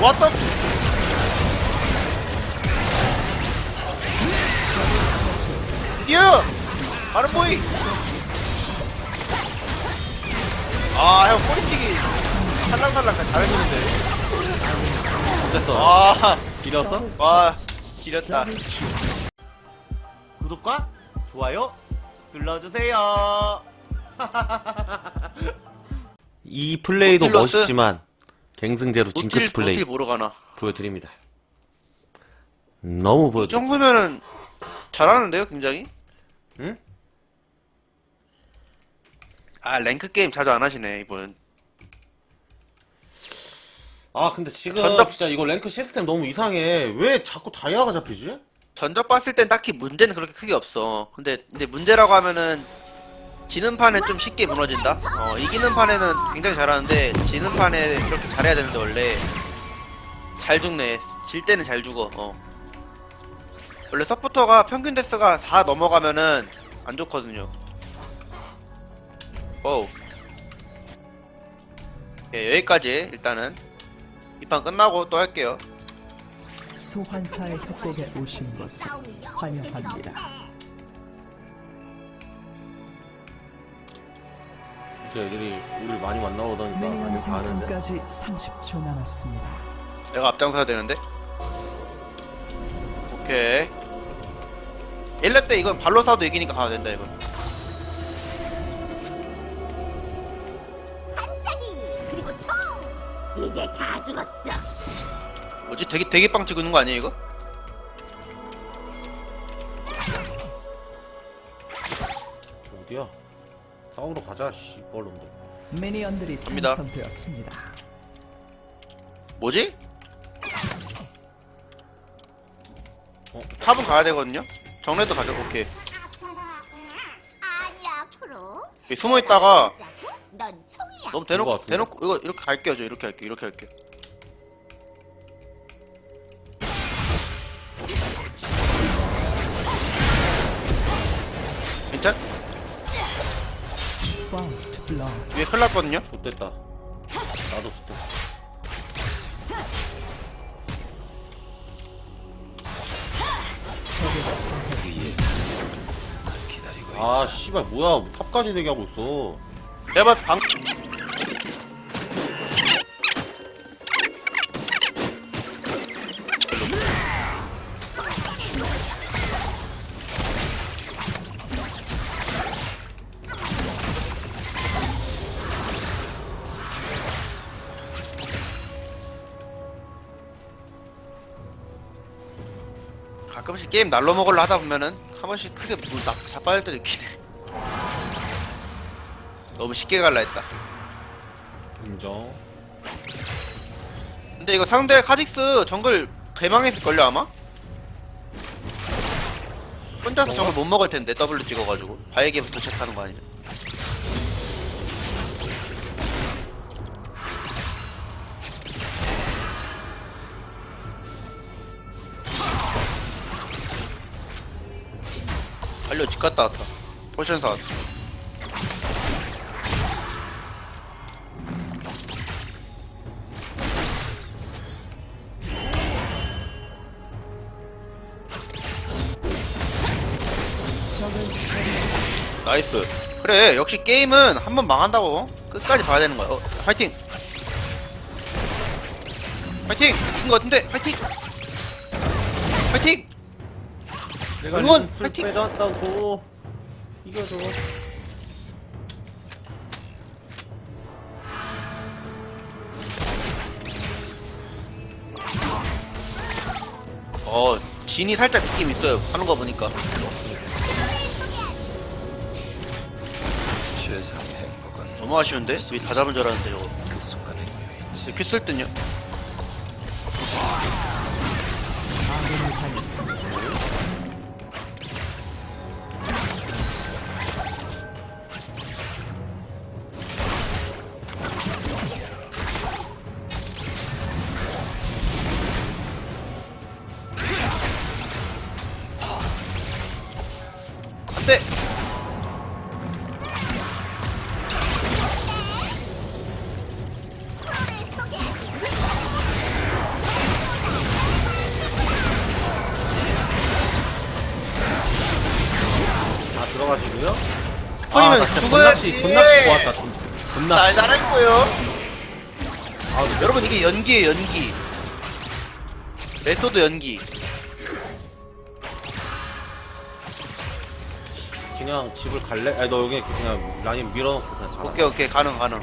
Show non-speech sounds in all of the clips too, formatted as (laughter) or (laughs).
왔다. 뛰어! 가는 보이! 아, 형, 꼬리치기 살랑살랑 잘해주는데. 됐어. 와, 길었어? 와, 지렸다. 구독과 좋아요 눌러주세요. (laughs) 이 플레이도? 멋있지만 갱승제로 징크스 플레이 노틸 뭐로 가나? 보여드립니다. 너무 이 보여드립니다. 정도면은 잘하는데요, 굉장히? 응? 아, 랭크 게임 자주 안 하시네, 이분. 아 근데 지금 전적- 진짜 이거 랭크 시스템 너무 이상해. 왜 자꾸 다이아가 잡히지? 전적 봤을 땐 딱히 문제는 그렇게 크게 없어. 근데, 근데 문제라고 하면은, 지는 판에 좀 쉽게 무너진다? 어, 이기는 판에는 굉장히 잘하는데, 지는 판에 이렇게 잘해야 되는데, 원래. 잘 죽네. 질 때는 잘 죽어, 어. 원래 서포터가 평균 데스가 4 넘어가면은, 안 좋거든요. 어우. 예, 여기까지, 일단은. 이 판 끝나고 또 할게요. 소환사의 협곡에 오신 것을 환영합니다. 진짜 애들이 우리를 많이 만나오다니까 많이 가는데. 생성까지 30초 남았습니다. 내가 앞장서야 되는데. 오케이. 1렙 때 이건 발로 쏴도 이기니까 가야 된다 이건. 반짝이 그리고 총 이제 다 죽었어 뭐지? 되게 되게 빵 찍는 거 아니에요 이거? 싸우러 가자 씨벌놈들. 미니언들이 갑니다. 생성되었습니다. 뭐지? 어, 탑은 가야 되거든요. 정례도 가자. 오케이. 아니 앞으로 여기 숨어 있다가 넌 총이야 너무 대놓고? 대놓고 이거 이렇게 갈게요. 저 이렇게 할게요. 이렇게 할게요. 위에 큰일 났거든요. 좋됐다. 나도 좋됐어. 아 씨발 뭐야 탑까지 대기하고 있어. 내가 봤을 때 방... 가끔씩 게임 날로 먹으려 하다 보면은 한 번씩 크게 물 나- 자빠질 때도 있긴 해. 너무 쉽게 갈라 했다. 인정. 근데 이거 상대 카직스 정글 개망했을걸요 아마? 혼자서 정글 못 먹을 텐데 W 찍어가지고 바에게부터 체크하는 거 아니냐 달려 집 갔다 왔다. 포션 사왔다. 나이스. 그래 역시 게임은 한 번 망한다고 끝까지 봐야 되는 거야. 어, 파이팅! 파이팅! 이긴 거 같은데 파이팅 내가 응원! 링크 파이팅! 빼놨다고 이겨줘. 어 진이 살짝 느낌 있어요 하는 거 보니까 너무 아쉬운데? 왜 다 잡은 줄 알았는데 저거 그 큐쓸 듯요 아군이 당했습니다. 스폰이면 나 진짜 죽어야지. 존낚시 존낚시 좋았다 존- 존낚시 날 거예요. 아, 여러분 이게 연기예요 연기. 메소드 연기. 그냥 집을 갈래? 아니 너 여기 그냥 라인 밀어놓고 그냥 자 오케이 오케이 가능 가능.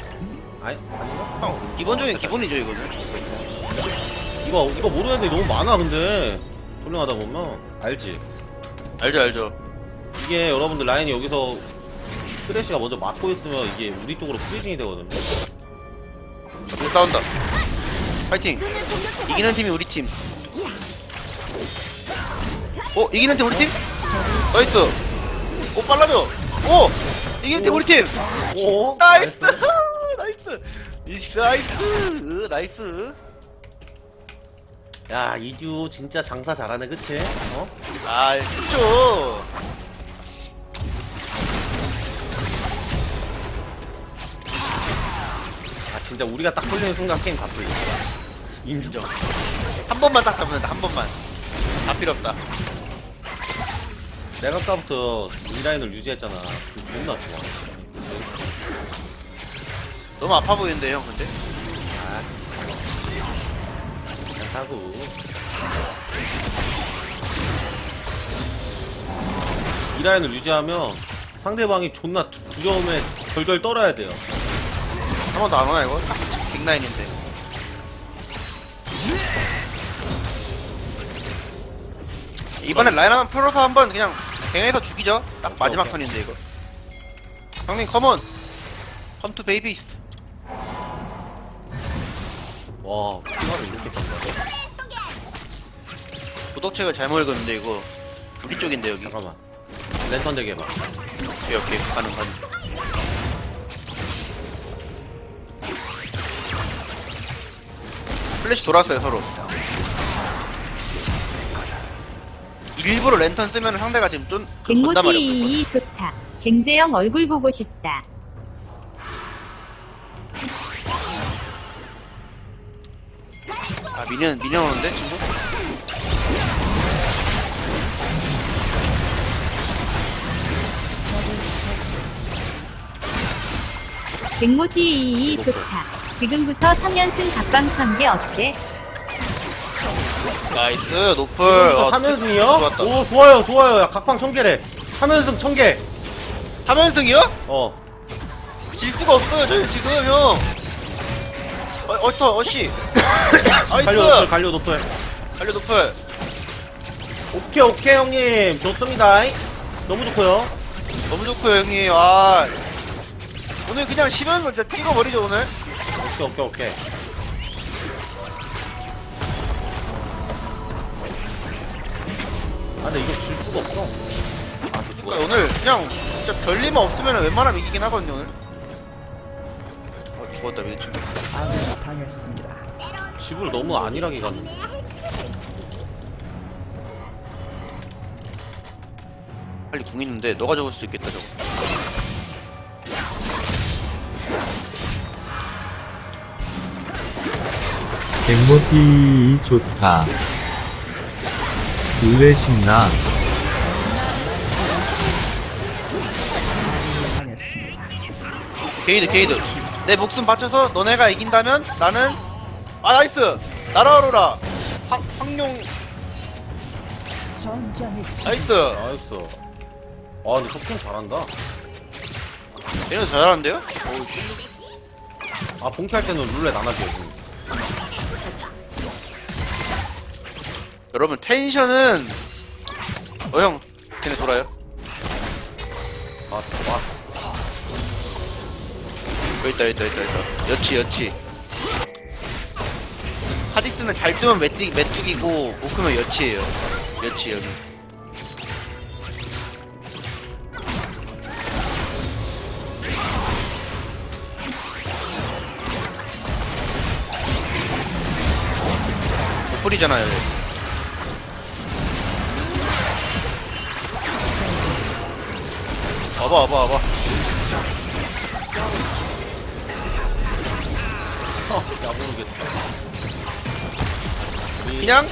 아니 아닌가? 형 기본 중에 기본이죠 이거는. 이거 이거 모르는 애들이 너무 많아 근데 홀링하다 보면 알지? 알죠 알죠. 이게 여러분들 라인이 여기서 쓰레쉬가 먼저 막고 있으면 이게 우리 쪽으로 프리징이 되거든요 우리 싸운다. 파이팅. 이기는 팀이 우리 팀. 어 이기는 팀 우리 팀? 나이스. 오 빨라져. 오 이기는 팀 우리 팀. 오 나이스. 나이스. 이스 (laughs) 나이스. 으, 나이스. 야 이주 진짜 장사 잘하네 그치? 어? 아 그쵸. 진짜 우리가 딱 걸리는 순간 게임 다 풀려 인정. 한 번만 딱 잡으면 돼, 한 번만. 다 필요 없다. 내가 아까부터 이 라인을 유지했잖아. 그 존나 좋아. 너무 아파 보이는데, 형, 근데? 아. 그냥 하고. 이 라인을 유지하면 상대방이 존나 두- 두려움에 덜덜 떨어야 돼요 한 번도 안 오나, 이거? 딱 빅라인인데. 이번에 라인 한번 풀어서 한번 그냥 갱해서 죽이죠. 딱 마지막 오케이. 턴인데, 이거. 형님, 컴온! 컴투 베이비스. 와 피가를 이렇게 짠다고? 구독책을 잘못 읽었는데, 이거. 우리 쪽인데, 여기. 잠깐만 랜턴 대기 해봐 오케이, 오케이. 가능, 가능. 플래시 돌았어요, 서로. 일부러 랜턴 쓰면 상대가 지금 좀 말이야. 갱모띠 좋다. 갱재영 얼굴 보고 싶다. 아 미니언 미니언 오는데 친구? 갱모띠 좋다. 지금부터 3연승 각방 천개 어때? 나이스 노플. 어, 3연승이요? 좋았다. 오 좋아요 좋아요 야 각방 1000개래 3연승 1000개 3연승이요? 어 질 수가 없어요 저희 지금 형. 어 어터 어씨. (coughs) 갈려 노플 나이스. 갈려 노플 갈려 노플. 오케이 오케이 형님 좋습니다 너무 좋고요 너무 좋고요 형님. 아 오늘 그냥 심한 거 진짜 찍어버리죠 오늘. 오케이 오케이 오케이 아 근데 이거 질 수가 없어 죽어 그러니까 오늘 그냥 진짜 별일만 없으면 웬만하면 이기긴 하거든요 오늘. 어 죽었다 미친. 아군이 당했습니다. 집을 너무 안일하게 갔네 빨리 궁 있는데 너가 죽을 수도 있겠다 저거. 갱모티 좋다. 의외 신나. 게이드 게이드. 내 목숨 바쳐서 너네가 이긴다면 나는 아 나이스! 날아오르라! 황, 황룡. 나이스! 나이스. 아 근데 토킹 잘한다. 얘는 잘하는데요? 오우씨. 아 본캐 할 때는 룰렛 안 하죠 여러분 텐션은 어형 걔네 돌아요? 아, 와 여기 있다 여기 있다 여기 있다, 여기 있다. 여치 여치. 하디스는 잘 뜨면 메뚜기, 메뚜기고 못 크면 여치예요. 여치 여기. 뿌리잖아요 와봐 와봐 와봐 어, 야 모르겠다 우리 그냥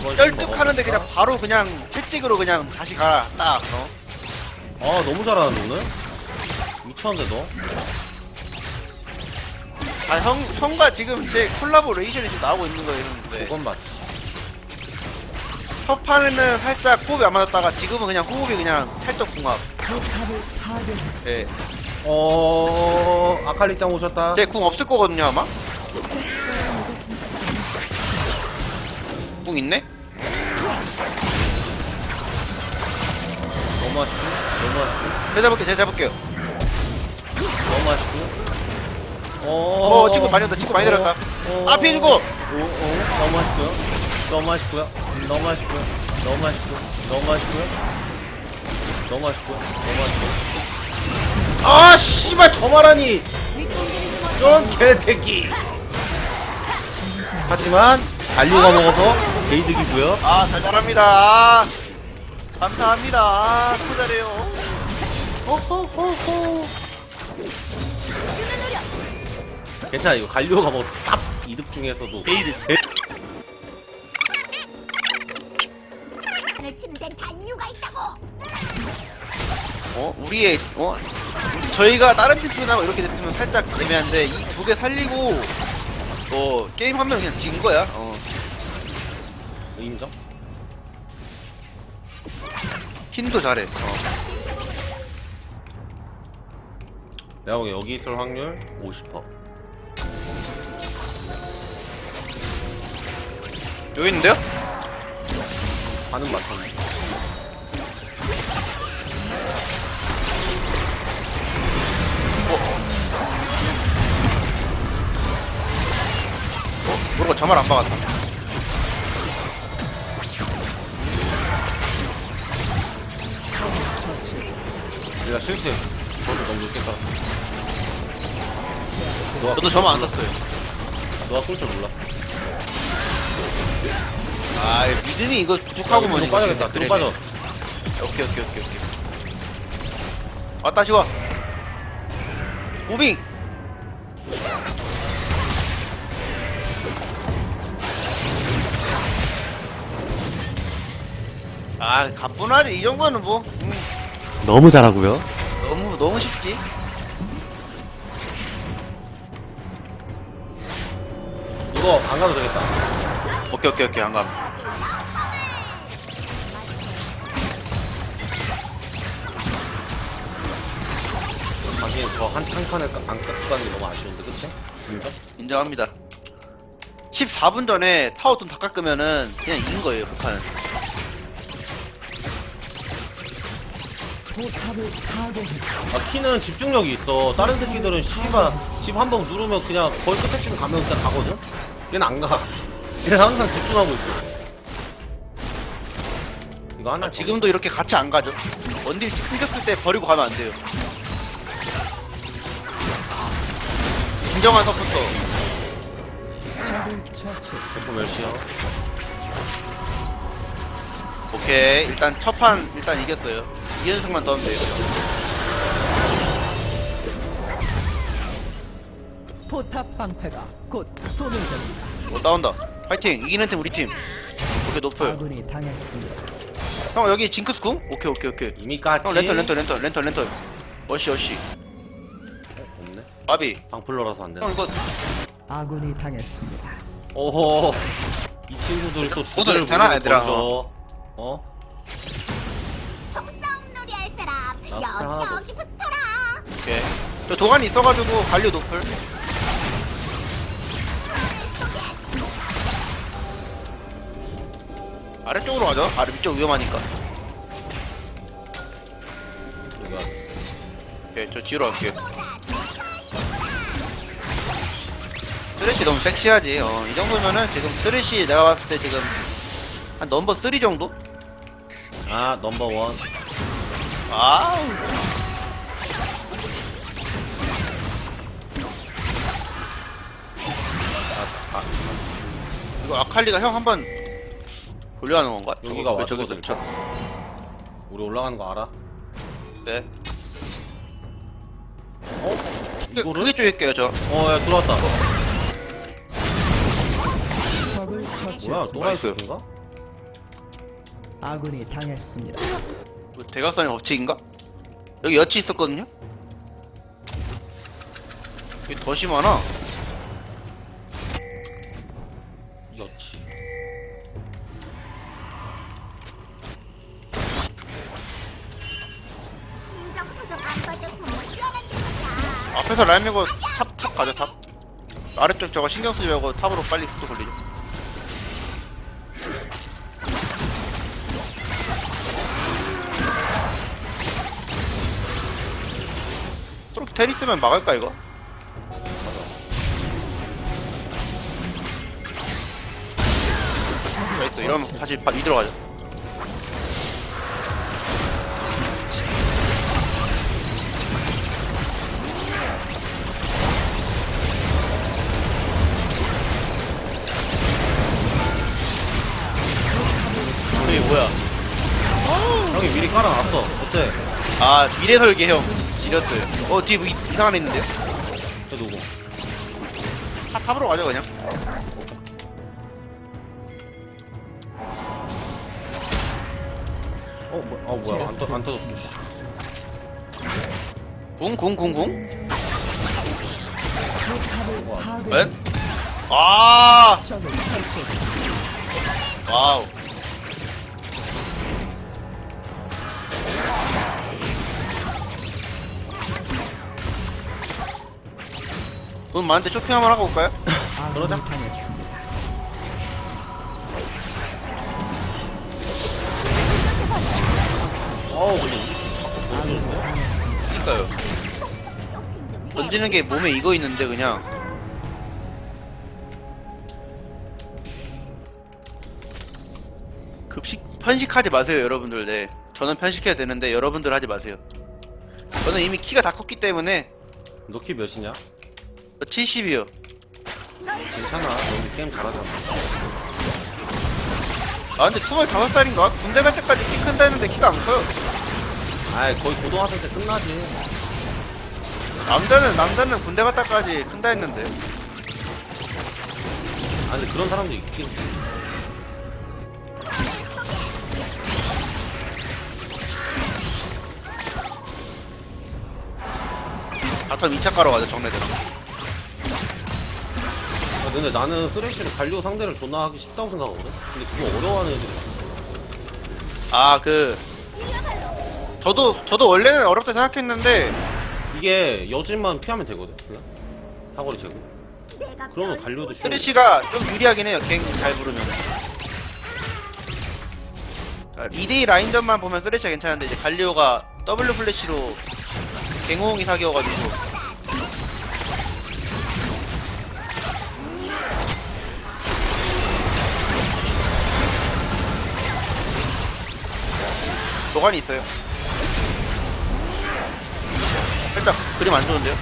이걸 좀 쩔뚝하는데 그냥 먹어볼까? 바로 그냥 채찍으로 그냥 다시 가 딱 어? 아 너무 잘하는데 오늘 미쳤는데 너? 아, 형, 형과 지금 제 콜라보레이션이 지금 나오고 있는 거예요, 이러는데. 그건 맞지. 첫 판에는 살짝 호흡이 안 맞았다가 지금은 그냥 호흡이 그냥 살짝 궁합. 네. 어, 아칼리짱 오셨다. 제궁 없을 거거든요, 아마? 궁 있네? 너무 맛있고, 너무 맛있고, 제가 잡을게, 제가 잡을게요. 너무 맛있고. 어, 친구 많이 온다, 친구 많이 들었다. 아, 피해주고! 오, 오, 너무 맛있고요. 너무 맛있고요. 너무 맛있고요. 너무 맛있고요. 너무 맛있고요. 너무 맛있고요. 너무 맛있고요. 아, 씨발, 저 말하니! 넌 개새끼! 하지만, 잔류가 먹어서 게이득이고요. 아, 잘 잘합니다. 아, 감사합니다. 아, 또 잘해요. 호호호호. 괜찮아, 이거 뭐, 딱 이득 중에서도. 게이득. 어? 우리의, 어? 저희가 다른 팀이나 이렇게 됐으면 살짝 애매한데, 이 두 개 살리고, 어, 게임 한 명 그냥 진 거야. 어. 인정? 킨도 잘해. 어. 내가 보기엔 여기 있을 확률 50%. 여기 있는데요? 반은 맞췄네. 모르고 저말 안 박았다. 내가 실수했어. 저도 너무 늦게 깔았어. 너가, 저도 저만 안 샀어요. 너가 쏠줄 몰라. 아, 믿음이 이거 부족하고 뭐. 뒤로 빠져야겠다. 뒤로 빠져. 오케이, 오케이, 오케이, 오케이. 왔다, 시와. 무빙! 아, 가뿐하지. 이 정도는 뭐. 음, 너무 잘하고요. 너무, 너무 쉽지. 이거 안 가도 되겠다. 오케이, 오케이, 오케이, 안 감. 당연히 저한 한 칸을 까- 안 깎고 가는 게 너무 아쉬운데, 그치? 인정? 인정합니다. 14분 전에 타워 좀 다 깎으면은 그냥 이긴 거예요, 북한은. 아, 키는 집중력이 있어. 다른 새끼들은 씨발, 집 한 번 누르면 그냥 거의 끝에쯤 가면 그냥 가거든? 얘는 안 가. 얘는 항상 집중하고 있어. 이거 하나 아, 지금도 이렇게 같이 안 가죠. 원딜 끊겼을 때 버리고 가면 안 돼요. 인정한 서포터. 처치했습니다. 제품 몇시야? 오케이. 일단 첫판 일단 이겼어요. 2연승만 더 하면 돼요. 포탑 방패가 곧 소멸됩니다. 오, 나온다. 파이팅. 이기는 팀 우리 팀. 오케이, 높아요. 아군이 당했습니다. 형, 여기 징크스 궁? 오케이, 오케이, 오케이. 이미 깠지? 형, 랜턴, 랜턴, 랜턴, 랜턴, 랜턴. 어시, 어시. 없네. 바비. 방풀러라서 안 되나? 형, 이거 아군이 당했습니다. 오호. 이 친구들 또 주제를 괜찮아, 모르고 얘들아. 던져. 어? 나 하나도 여기 여기 붙어라. 오케이. 저 도관이 있어가지고 관료 높을. 아래쪽으로 가죠. 아래 위쪽 위험하니까. 이거 오케이, 저 뒤로 갈게요. 쓰레쉬 너무 섹시하지. 어, 이 정도면은 지금 쓰레쉬 내가 봤을 때 지금 한 넘버 3 정도? 아, 넘버 원. 아우. 아, 아, 이거 아칼리가 형 한번 돌려하는 건가? 여기가 저거, 저기서 와주거든. 쳐. 우리 올라가는 거 알아? 네. 어? 근데 이거를? 그게 쪼일게요 저. 어, 야, 들어왔다. 적을 뭐야, 처치했습니다. 노란색인가? 아군이 당했습니다. 뭐 대각선의 법칙인가? 여기 여치 있었거든요? 이게 더 심하나? 여치. 앞에서 라인 밀고 탑, 탑 가죠, 탑. 아래쪽 저거 신경 쓰지 말고 탑으로 빨리 속도 걸리죠. 테니스면 막을까, 이거? 나이스, 이러면 다시 바- 위로 가죠. 이게 뭐야? 형이 미리 깔아놨어. 어때? 아, 미래 설계 형. 지렸스. 어, 뒤에 뭐 이- 이상한 애 있는데요? 저 누구? 탑, 탑으로 가죠, 그냥. 어, 뭐, 어 뭐야? 안, 떠, 안 떠졌어. 씨. 궁, 궁, 궁, 궁. 탑을 웬? 파괴했습니다. 아! 와우. 돈 많은데 쇼핑 한번 하고 올까요? 아군이 당했습니다. 어우, 근데 우리 팀 자꾸 보여주는데? 그니까요. 던지는 게 몸에 익어 있는데 그냥. 급식 편식하지 마세요, 여러분들. 네. 저는 편식해야 되는데 여러분들 하지 마세요. 저는 이미 키가 다 컸기 때문에 너 키 몇이냐? 70이요. 괜찮아. 너 우리 게임 잘하잖아. 아 근데 25살인가? 군대 갈 때까지 키 큰다 했는데 키가 안 커요. 아이, 거의 고등학생 때 끝나지. 남자는 남자는 군대 갔다까지 큰다 했는데. 아, 근데 그런 사람도 있긴. 바텀 2차 가러 가자 정례들. 아, 근데 나는 쓰레쉬를 갈리오 상대를 존나 하기 쉽다고 생각하거든? 근데 그거 어려워하는 애들이 있어. 아그 저도 저도 원래는 어렵다 생각했는데 이게 여진만 피하면 되거든, 그냥. 사거리. 내가 그러면 갈리오도 쉬워. 쓰레쉬가 좀 유리하긴 해요. 갱 잘 부르면. 2대2 라인전만 보면 쓰레쉬가 괜찮은데 이제 갈리오가 W 플래시로 갱호응이 사기여가지고 노관이 있어요. 살짝 그림 안 좋은데요?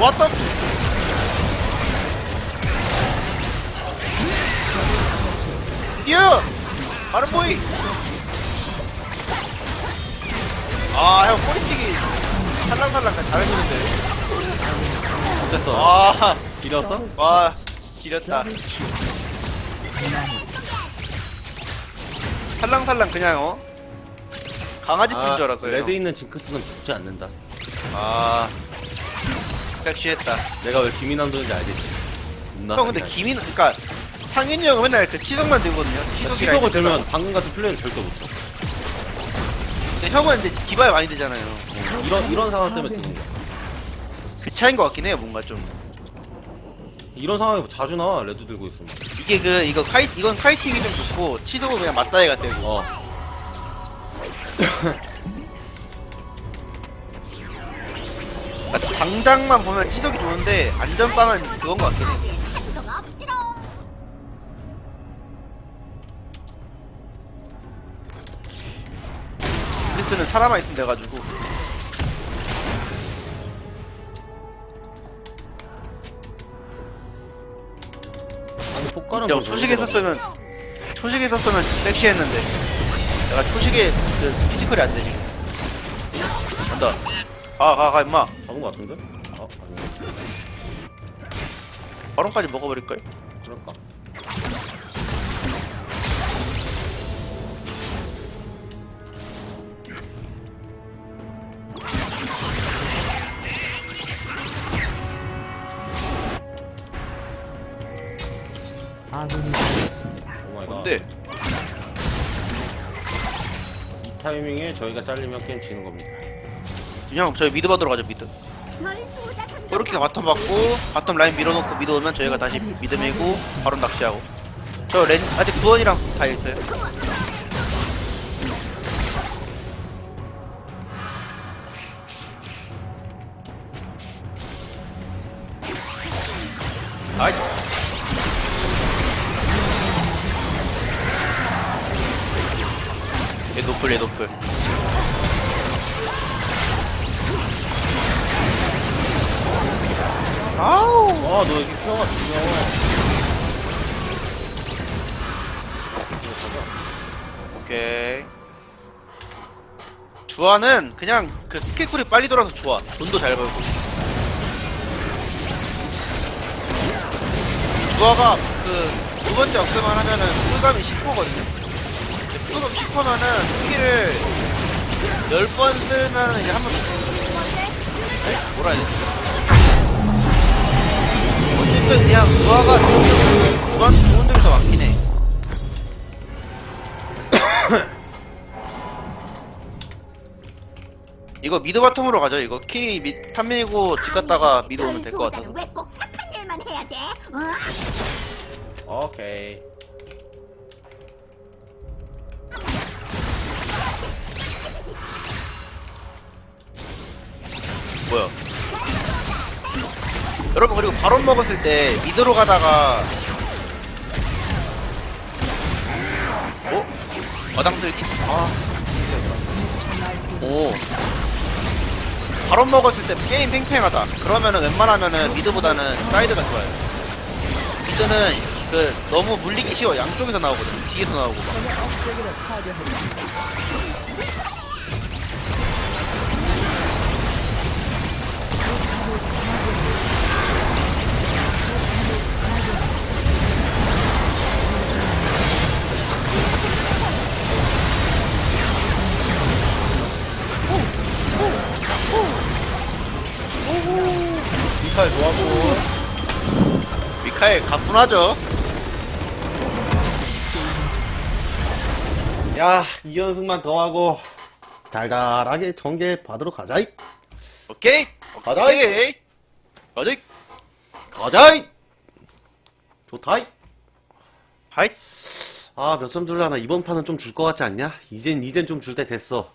왔다. 뛰어. 바른 보이. 아, 형 꼬리치기 살랑살랑 잘해주는데. 어땠어? 와, 지렸어? 와, 지렸다. 살랑살랑 그냥 어 강아지 푸인 줄 알았어요. 레드 형. 있는 징크스는 죽지 않는다. 아, 섹시했다. 내가 왜 김인환도인지 알겠지? 존나 형 근데 강인하지. 김인 그러니까 상인이 형은 맨날 그 치석만 들거든요. 치석이랑 치석을 들면 방금 같은 플레이는 절대 못 쳐. 근데 형은 이제 기발 많이 되잖아요. 이런 이런 상황 때문에 뜨는 거야. 그 차인 것 같긴 해요. 뭔가 좀 이런 상황에 자주 나와 레드 들고 있으면. 이게 그 이거 카이 이건 카이팅이 좀 좋고 치석은 그냥 맞다이가 되고. 어. 그러니까 당장만 보면 치석이 좋은데 안전빵은 그건 것 같긴 해. 리스는 사람만 있으면 돼가지고. 아니 폭가는 형 초식에 썼으면 초식에 썼으면 섹시했는데 내가 초식에 그 피지컬이 안 되지. 간다. 가가 가 임마. 잡은 거 같은데? 아 아닌가? 바론까지 먹어버릴걸? 그 타이밍에 저희가 잘리면 게임 지는 겁니다. 그냥 저희 미드 받으러 가죠 미드. 이렇게 바텀 받고 바텀 라인 밀어놓고 미드 오면 저희가 다시 미드 밀고 바로 낚시하고 저 렌 아직 구원이랑 다 있어요 오케이. 주아는 그냥 그 스킬쿨이 빨리 돌아서 좋아. 돈도 잘 벌고. 주아가 그 두 번째 역습만 하면은 쿨감이 10%거든요. 쿨감 10%면은 스킬을 10번 쓰면은 이제 한 번. 에? 뭐라 해야 되지? 어쨌든 그냥 주아가 좋은 점, 주아한테 좋은 점이 더 많긴 해. 이거 미드 바텀으로 가죠. 이거 킹이 미, 탑 밀고 집 갔다가 미드 오면 될 것 같아서. 왜꼭 착한 일만 해야 돼? 어? 오케이. 뭐야? 여러분 그리고 바론 먹었을 때 미드로 가다가 어? 마당 들기? 아. 오. 바론 먹었을 때 게임 팽팽하다. 그러면은 웬만하면은 미드보다는 사이드가 좋아요. 미드는 그 너무 물리기 쉬워. 양쪽에서 나오거든. 뒤에서 나오고. 미칼 좋아하고. 미카엘 가뿐하죠. 야, 2연승만 더 하고. 달달하게 전개 받으러 가자이. 오케이. 가자. 오케이. 가자. 가자이! 좋다이! 하이. 아, 몇 점 줄라나? 이번 판은 좀 줄 것 같지 않냐? 이젠, 이젠 좀 줄 때 됐어.